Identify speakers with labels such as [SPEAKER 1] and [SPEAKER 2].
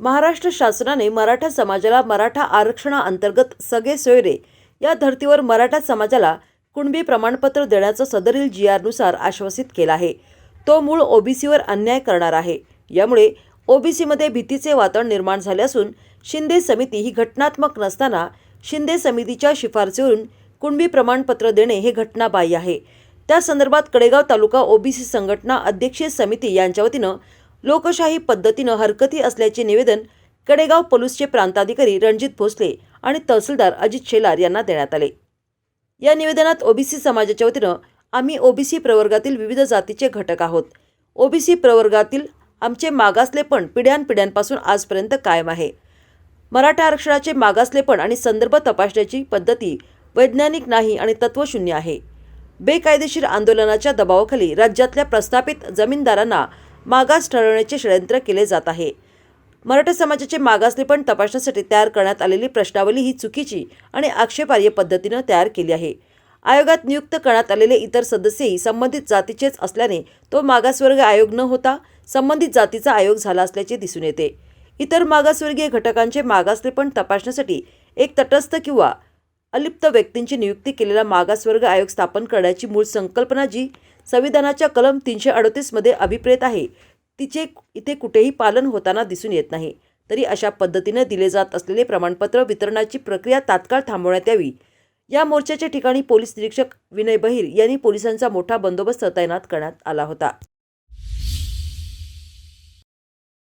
[SPEAKER 1] महाराष्ट्र शासनाने मराठा समाजाला मराठा आरक्षणाअंतर्गत सगळे सोयरे या धर्तीवर मराठा समाजाला कुणबी प्रमाणपत्र देण्याचं सदरील जी आरनुसार आश्वासित केलं आहे. तो मूळ ओबीसीवर अन्याय करणार आहे. यामुळे ओबीसीमध्ये भीतीचे वातावरण निर्माण झाले असून शिंदे समिती ही घटनात्मक नसताना शिंदे समितीच्या शिफारसीवरून कुणबी प्रमाणपत्र देणे हे घटनाबाह्य आहे. त्या संदर्भात कडेगाव तालुका ओबीसी संघटना अध्यक्षीय समिती यांच्या वतीनं लोकशाही पद्धतीनं हरकती असल्याचे निवेदन कडेगाव पलूसचे प्रांताधिकारी रणजित भोसले आणि तहसीलदार अजित शेलार यांना देण्यात आले. या निवेदनात ओबीसी समाजाच्या वतीनं आम्ही ओबीसी प्रवर्गातील विविध जातीचे घटक आहोत. ओबीसी प्रवर्गातील आमचे मागासलेपण पिढ्यानपिढ्यांपासून आजपर्यंत कायम आहे. मराठा आरक्षणाचे मागासलेपण आणि संदर्भ तपासण्याची पद्धती वैज्ञानिक नाही आणि तत्वशून्य आहे. बेकायदेशीर आंदोलनाच्या दबावाखाली राज्यातल्या प्रस्थापित जमीनदारांना मागास ठरवण्याचे षडयंत्र केले जात आहे. मराठा समाजाचे मागासलेपण तपासण्यासाठी तयार करण्यात आलेली प्रश्नावली ही चुकीची आणि आक्षेपार्ह पद्धतीनं तयार केली आहे. आयोगात नियुक्त करण्यात आलेले इतर सदस्यही संबंधित जातीचेच असल्याने तो मागासवर्ग आयोग न होता संबंधित जातीचा आयोग झाला असल्याचे दिसून येते. इतर मागासवर्गीय घटकांचे मागासलेपण तपासण्यासाठी एक तटस्थ किंवा अलिप्त व्यक्तींची नियुक्ती केलेला मागासवर्ग आयोग स्थापन करण्याची मूळ संकल्पना जी संविधानाच्या कलम तीनशे अडतीसमध्ये अभिप्रेत आहे तिचे इथे कुठेही पालन होताना दिसून येत नाही. तरी अशा पद्धतीने दिले जात असलेले प्रमाणपत्र वितरणाची प्रक्रिया तात्काळ थांबवण्यात यावी. या मोर्चाच्या ठिकाणी पोलीस निरीक्षक विनय बहिर यांनी पोलिसांचा मोठा बंदोबस्त तैनात करण्यात आला होता.